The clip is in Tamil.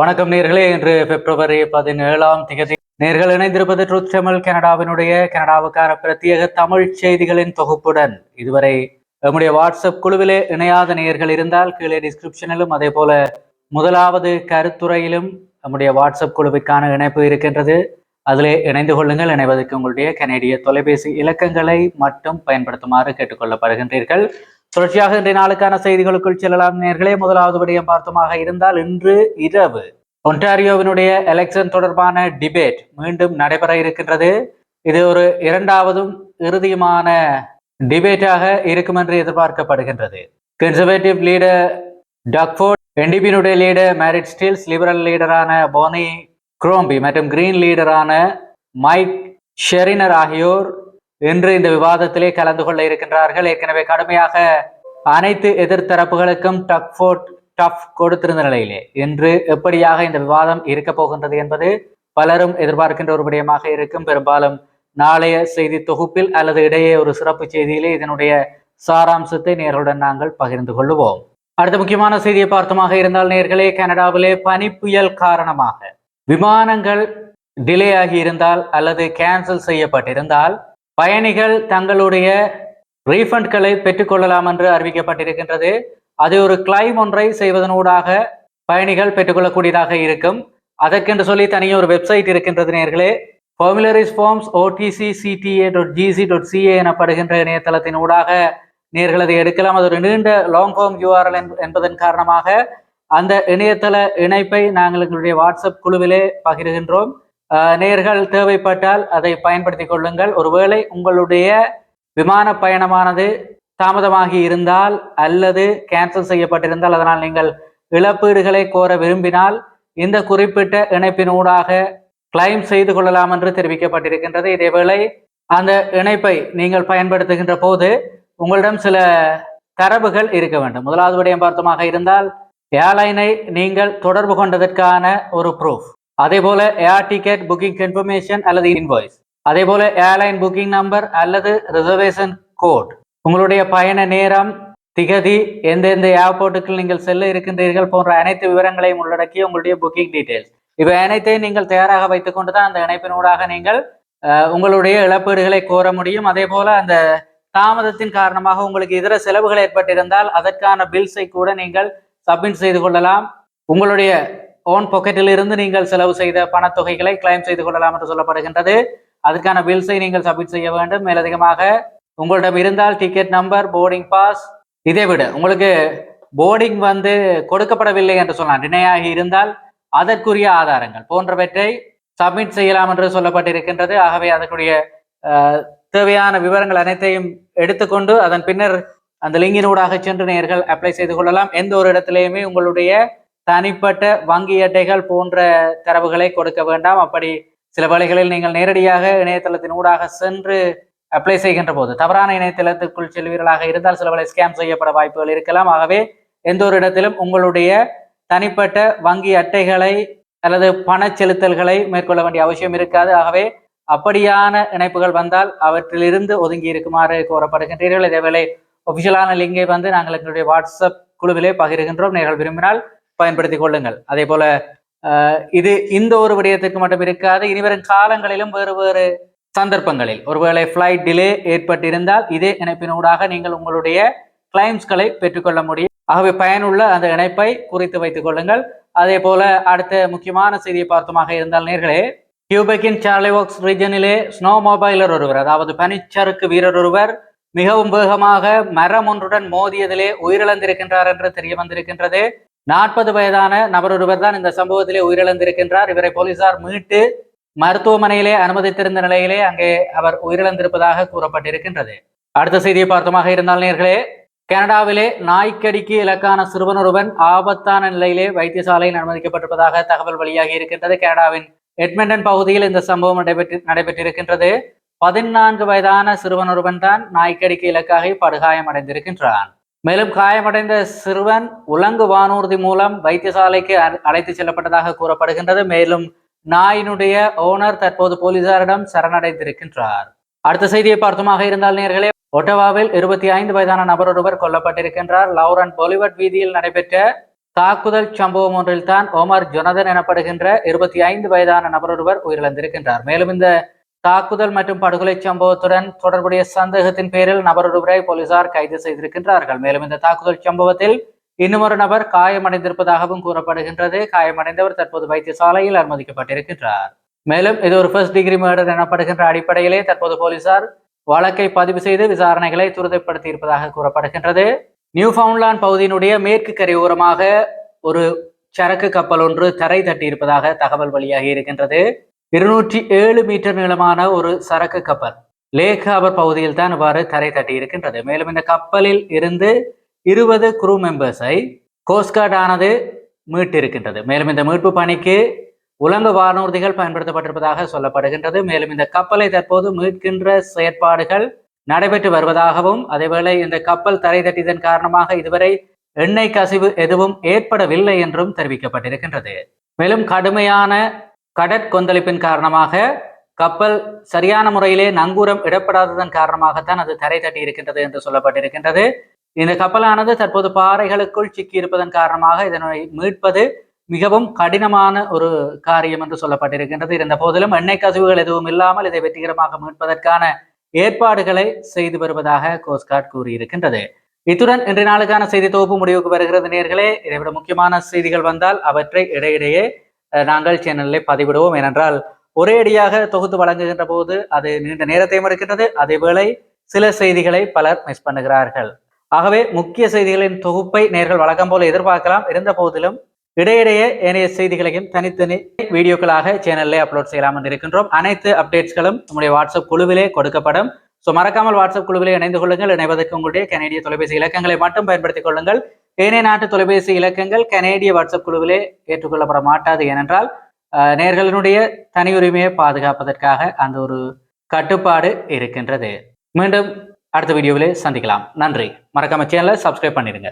வணக்கம் நேர்களே. இன்று பிப்ரவரி பதினேழாம் தேதி நேர்கள் இணைந்திருப்பது ட்ரூத் தமிழ் கனடாவினுடைய கனடாவுக்கான பிரத்யேக தமிழ் செய்திகளின் தொகுப்புடன். இதுவரை நம்முடைய வாட்ஸ்அப் குழுவிலே இணையாத நேர்கள் இருந்தால் கீழே டிஸ்கிரிப்ஷனிலும் அதே போல முதலாவது கருத்துறையிலும் நம்முடைய வாட்ஸ்அப் குழுவிற்கான இணைப்பு இருக்கின்றது. அதிலே இணைந்து கொள்ளுங்கள். இணைவதற்கு உங்களுடைய கனேடிய தொலைபேசி இலக்கங்களை மட்டும் பயன்படுத்துமாறு கேட்டுக்கொள்ளப்படுகின்றீர்கள். தொடர்ச்சியாக இன்றைய நாளுக்கான செய்திகளுக்குள் செல்லலாம். நேர்களே முதலாவது விடயம் பார்த்தமாக இருந்தால் இன்று இரவு ஒன்டாரியோவினுடைய எலெக்ஷன் தொடர்பான டிபேட் மீண்டும் நடைபெற இருக்கின்றது. இது ஒரு இரண்டாவதும் இறுதியுமான டிபேட்டாக இருக்கும் என்று எதிர்பார்க்கப்படுகின்றது. கன்சர்வேட்டிவ் லீடர் டக்ஃபோர்ட் என்டிபியினுடைய லீடர் மேரிட் ஸ்டீல்ஸ் லிபரல் லீடரான போனி குரோம்பி மற்றும் கிரீன் லீடரான மைக் ஷெரினர் ஆகியோர் இன்று இந்த விவாதத்திலே கலந்து கொள்ள இருக்கின்றார்கள். ஏற்கனவே கடுமையாக அனைத்து எதிர்த்தரப்புகளுக்கும் டக்ஃபோர்ட் டஃப் கொடுத்திருந்த நிலையிலே. இன்று எப்படியாக இந்த விவாதம் இருக்க போகின்றது என்பது பலரும் எதிர்பார்க்கின்ற ஒரு விடயமாக இருக்கும். பெரும்பாலும் நாளைய செய்தி தொகுப்பில் அல்லது இடையே ஒரு சிறப்பு செய்தியிலே இதனுடைய சாராம்சத்தை நேர்களுடன் நாங்கள் பகிர்ந்து கொள்வோம் அடுத்த முக்கியமான செய்தியை பார்த்தமாக இருந்தால் நேர்களே கனடாவிலே பனிப்புயல் காரணமாக விமானங்கள் டிலே ஆகி இருந்தால் அல்லது கேன்சல் செய்யப்பட்டிருந்தால் பயணிகள் தங்களுடைய ரீஃபண்ட்களை பெற்றுக்கொள்ளலாம் என்று அறிவிக்கப்பட்டிருக்கின்றது. அது ஒரு கிளைம் ஒன்றை செய்வதனூடாக பயணிகள் பெற்றுக்கொள்ளக்கூடியதாக இருக்கும். அதற்கென்று சொல்லி தனியே ஒரு வெப்சைட் இருக்கின்றது நேர்களே. ஃபார்முலரிஸ் forms OTC CTA dot GC dot CA எனப்படுகின்ற இணையதளத்தின் ஊடாக நேர்கள் அதை எடுக்கலாம். அது ஒரு நீண்ட லாங் ஃபார்ம் யூஆர்எல் என்பதன் காரணமாக அந்த இணையதள இணைப்பை நாங்கள் எங்களுடைய வாட்ஸ்அப் குழுவிலே பகிர்கின்றோம். நேர்கள் தேவைப்பட்டால் அதை பயன்படுத்தி கொள்ளுங்கள். ஒருவேளை உங்களுடைய விமான பயணமானது தாமதமாகி இருந்தால் அல்லது கேன்சல் செய்யப்பட்டிருந்தால் அதனால் நீங்கள் இழப்பீடுகளை கோர விரும்பினால் இந்த குறிப்பிட்ட இணைப்பினூடாக கிளைம் செய்து கொள்ளலாம் என்று தெரிவிக்கப்பட்டிருக்கின்றது. இதேவேளை அந்த இணைப்பை நீங்கள் பயன்படுத்துகின்ற போது உங்களிடம் சில தரவுகள் இருக்க வேண்டும். முதலாவது விடயம் பார்த்தமாக இருந்தால் ஏர்லைனை நீங்கள் தொடர்பு கொண்டதற்கான ஒரு ப்ரூஃப் அதே போல ஏர் டிக்கெட் புக்கிங் கன்ஃபர்மேஷன் அல்லது இன்வாய்ஸ் அதே போல ஏர்லைன் புக்கிங் நம்பர் அல்லது ரிசர்வேஷன் கோட் உங்களுடைய பயண நேரம் திகதி எந்தெந்த ஏர்போர்ட்டுக்கு நீங்கள் செல்ல இருக்கின்றீர்கள் போன்ற அனைத்து விவரங்களையும் உள்ளடக்கிய உங்களுடைய புக்கிங் டீடைல்ஸ் இவை அனைத்தையும் நீங்கள் தயாராக வைத்துக்கொண்டு தான் அந்த இணைப்பினூடாக நீங்கள் உங்களுடைய இழப்பீடுகளை கோர முடியும். அதே போல அந்த தாமதத்தின் காரணமாக உங்களுக்கு இதர செலவுகள் ஏற்பட்டிருந்தால் அதற்கான பில்ஸை கூட நீங்கள் சப்மிட் செய்து கொள்ளலாம். உங்களுடைய ஓன் பாக்கெட்டில் இருந்து நீங்கள் செலவு செய்த பணத்தொகைகளை கிளைம் செய்து கொள்ளலாம் என்று சொல்லப்படுகின்றது. அதற்கான பில்ஸை நீங்கள் சப்மிட் செய்ய வேண்டும். மேலதிகமாக உங்களிடம் இருந்தால் டிக்கெட் நம்பர் போர்டிங் பாஸ் இதை விட உங்களுக்கு போர்டிங் வந்து கொடுக்கப்படவில்லை என்று சொல்லலாம். டினையாகி இருந்தால் அதற்குரிய ஆதாரங்கள் போன்றவற்றை சப்மிட் செய்யலாம் என்று சொல்லப்பட்டிருக்கின்றது. ஆகவே அதற்குரிய தேவையான விவரங்கள் அனைத்தையும் எடுத்துக்கொண்டு அதன் பின்னர் அந்த லிங்கினூடாக சென்று நேர்கள் அப்ளை செய்து கொள்ளலாம். எந்த ஒரு இடத்திலையுமே உங்களுடைய தனிப்பட்ட வங்கி அட்டைகள் போன்ற தரவுகளை கொடுக்க வேண்டாம். அப்படி சில வேளைகளில் நீங்கள் நேரடியாக இணையதளத்தின் ஊடாக சென்று அப்ளை செய்கின்ற போது தவறான இணையதளத்துக்குள் செல்வீர்களாக இருந்தால் சில வேளை ஸ்கேம் செய்யப்பட வாய்ப்புகள் இருக்கலாம். ஆகவே எந்த ஒரு இடத்திலும் உங்களுடைய தனிப்பட்ட வங்கி அட்டைகளை அல்லது பண செலுத்தல்களை மேற்கொள்ள வேண்டிய அவசியம் இருக்காது. ஆகவே அப்படியான இணைப்புகள் வந்தால் அவற்றிலிருந்து ஒதுங்கி இருக்குமாறு கோரப்படுகின்றீர்கள். இதேவேளை ஒபிஷியலான லிங்கை வந்து நாங்கள் எங்களுடைய வாட்ஸ்அப் குழுவிலே பகிர்கின்றோம். நீங்கள் விரும்பினால் பயன்படுத்திக் கொள்ளுங்கள். அதே போல இது இந்த ஒரு விடயத்திற்கு மட்டும் இருக்காது இனிவரும் காலங்களிலும் வேறு வேறு சந்தர்ப்பங்களில். ஒருவேளை ஃப்ளைட் டிலே ஏற்பட்டிருந்தால் இதே இணைப்பினூடாக நீங்கள் உங்களுடைய கிளைம்ஸ்களை பெற்றுக்கொள்ள முடியும். ஆகவே பயனுள்ள அந்த இணைப்பை குறித்து வைத்துக் கொள்ளுங்கள். அதே போல அடுத்த முக்கியமான செய்தியை பார்த்தமாக இருந்தால் நேர்களே கியூபெக்கின் சார்லிவாக்ஸ் ரீஜனிலே ஸ்னோ மொபைலர் ஒருவர் அதாவது பனிச்சறுக்கு வீரர் ஒருவர் மிகவும் வேகமாக மரம் ஒன்றுடன் மோதியதிலே உயிரிழந்திருக்கின்றார் என்று தெரிய வந்திருக்கின்றது. நாற்பது வயதான நபர் ஒருவர் தான் இந்த சம்பவத்திலே உயிரிழந்திருக்கின்றார். இவரை போலீசார் மீட்டு மருத்துவமனையிலே அனுமதித்திருந்த நிலையிலே அங்கே அவர் உயிரிழந்திருப்பதாக கூறப்பட்டிருக்கின்றது. அடுத்த செய்தியை பார்த்தமாக இருந்தால் நேர்களே கனடாவிலே நாய்க்கடிக்கு இலக்கான சிறுவன் ஒருவன் ஆபத்தான நிலையிலே வைத்தியசாலையில் அனுமதிக்கப்பட்டிருப்பதாக தகவல் வெளியாகி இருக்கின்றது. கனடாவின் எட்மண்டன் பகுதியில் இந்த சம்பவம் நடைபெற்று நடைபெற்றிருக்கின்றது. பதினான்கு வயதான சிறுவன் ஒருவன் தான் நாய்க்கடிக்கு இலக்காக படுகாயம் அடைந்திருக்கின்றான் மேலும் காயமடைந்த சிறுவன் உலங்கு வானூர்தி மூலம் வைத்தியசாலைக்கு அழைத்து செல்லப்பட்டதாக கூறப்படுகின்றது. மேலும் நாயினுடைய ஓனர் தற்போது போலீசாரிடம் சரணடைந்திருக்கின்றார். அடுத்த செய்தியை பார்த்துமாக இருந்தால் நேர்களே ஒட்டவாவில் இருபத்தி ஐந்து வயதான நபர் ஒருவர் கொல்லப்பட்டிருக்கின்றார். லவுரன் பொலிவட் வீதியில் நடைபெற்ற தாக்குதல் சம்பவம் ஒன்றில் தான் ஒமர் ஜொனதன் எனப்படுகின்ற இருபத்தி ஐந்து வயதான நபர் ஒருவர் உயிரிழந்திருக்கின்றார். மேலும் இந்த தாக்குதல் மற்றும் படுகொலை சம்பவத்துடன் தொடர்புடைய சந்தேகத்தின் பேரில் நபர் ஒருவரை போலீசார் கைது செய்திருக்கின்றார்கள். மேலும் இந்த தாக்குதல் சம்பவத்தில் இன்னுமொரு நபர் காயமடைந்திருப்பதாகவும் கூறப்படுகின்றது. காயமடைந்தவர் தற்போது வைத்தியசாலையில் அனுமதிக்கப்பட்டிருக்கின்றார். மேலும் இது ஒரு ஃபர்ஸ்ட் டிகிரி மர்டர் எனப்படுகின்ற அடிப்படையிலே தற்போது போலீசார் வழக்கை பதிவு செய்து விசாரணைகளை துரிதப்படுத்தி இருப்பதாக கூறப்படுகின்றது. நியூஃபவுண்ட்லாந்து பகுதியினுடைய மேற்கு கரையோரமாக ஒரு சரக்கு கப்பல் ஒன்று தரை தட்டியிருப்பதாக தகவல் வெளியாகி இருக்கின்றது. இருநூற்றி ஏழு மீட்டர் நீளமான ஒரு சரக்கு கப்பல். லேக் ஹாபர் பகுதியில் தான் இவ்வாறு தரை தட்டி இருக்கின்றது மேலும் இந்த கப்பலில் இருந்து இருபது குரூ மெம்பர்ஸை கோஸ்ட்கார்ட் ஆனது மீட்டிருக்கின்றது. மேலும் இந்த மீட்பு பணிக்கு உலக வானூர்திகள் பயன்படுத்தப்பட்டிருப்பதாக சொல்லப்படுகின்றது. மேலும் இந்த கப்பலை தற்போது மீட்கின்ற செயற்பாடுகள் நடைபெற்று வருவதாகவும் அதேவேளை இந்த கப்பல் தரை தட்டியதன் காரணமாக இதுவரை எண்ணெய் கசிவு எதுவும் ஏற்படவில்லை என்றும் தெரிவிக்கப்பட்டிருக்கின்றது. மேலும் கடுமையான கடற்கொந்தளிப்பின் காரணமாக கப்பல் சரியான முறையிலே நங்கூரம் இடப்படாததன் காரணமாகத்தான் அது தரை தட்டி இருக்கின்றது என்று சொல்லப்பட்டிருக்கின்றது. இந்த கப்பலானது தற்போது பாறைகளுக்குள் சிக்கி இருப்பதன் காரணமாக இதனை மீட்பது மிகவும் கடினமான ஒரு காரியம் என்று சொல்லப்பட்டிருக்கின்றது. இருந்த போதிலும் எண்ணெய் கசிவுகள் எதுவும் இல்லாமல் இதை வெற்றிகரமாக மீட்பதற்கான ஏற்பாடுகளை செய்து வருவதாக கோஸ்கார்ட் கூறியிருக்கின்றது. இத்துடன் இன்றைய நாளுக்கான செய்தி தொகுப்பு முடிவுக்கு வருகிறது. நேர்களே இதைவிட முக்கியமான செய்திகள் வந்தால் அவற்றை இடையிடையே நாங்கள் சேனலில் பதிவிடுவோம். ஏனென்றால் ஒரே அடியாக தொகுத்து வழங்குகின்ற போது அது நீண்ட நேரத்தையும் எடுக்கின்றது. அதேவேளை சில செய்திகளை பலர் மிஸ் பண்ணுகிறார்கள். ஆகவே முக்கிய செய்திகளின் தொகுப்பை நேர்கள் வழக்கம் போல எதிர்பார்க்கலாம். இருந்த போதிலும் இடையிடையே ஏனைய செய்திகளையும் தனித்தனி வீடியோக்களாக சேனல்ல அப்லோட் செய்யலாம் என்று இருக்கின்றோம். அனைத்து அப்டேட்ஸ்களும் நம்முடைய வாட்ஸ்அப் குழுவிலே கொடுக்கப்படும். ஸோ மறக்காமல் வாட்ஸ்அப் குழுவிலே இணைந்து கொள்ளுங்கள். இணைவதற்கு உங்களுடைய கனேடிய தொலைபேசி இலக்கங்களை மட்டும் பயன்படுத்திக் கொள்ளுங்கள். ஏனைய நாட்டு தொலைபேசி இலக்கங்கள் கனேடிய வாட்ஸ்அப் குழுவிலே ஏற்றுக்கொள்ளப்பட மாட்டாது ஏனென்றால் நேர்களினுடைய தனி உரிமையை பாதுகாப்பதற்காக அந்த ஒரு கட்டுப்பாடு இருக்கின்றது. மீண்டும் அடுத்த வீடியோவிலே சந்திக்கலாம். நன்றி. மறக்காம சேனலை சப்ஸ்கிரைப் பண்ணிடுங்க.